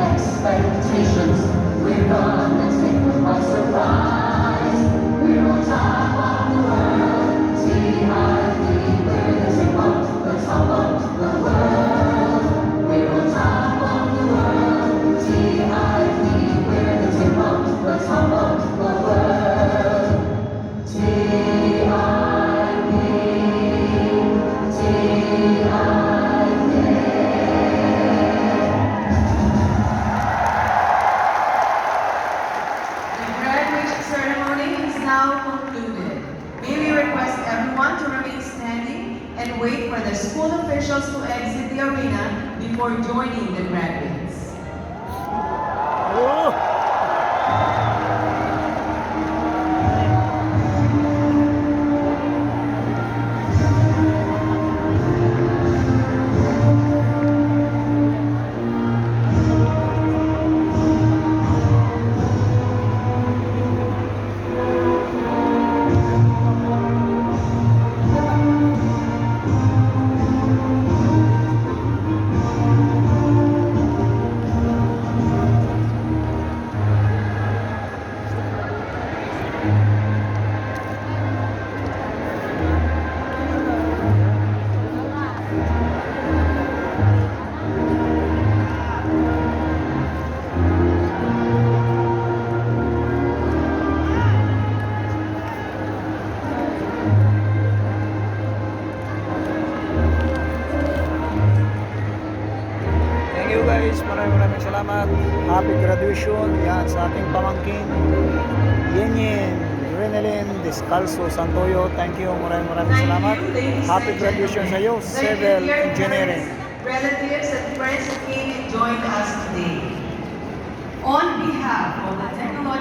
expectations. We're gonna take and wait for the school officials to exit the arena before joining the graduates. Oh! guys. Maraming maraming salamat. Happy graduation. Yan sa ating pamangkin. Yenyen. Renelin Descalzo Santoyo. Thank you. Maraming maraming salamat. Happy graduation sa iyo. Civil Engineering. Relatives and friends who came and joined us today. On behalf of the Technological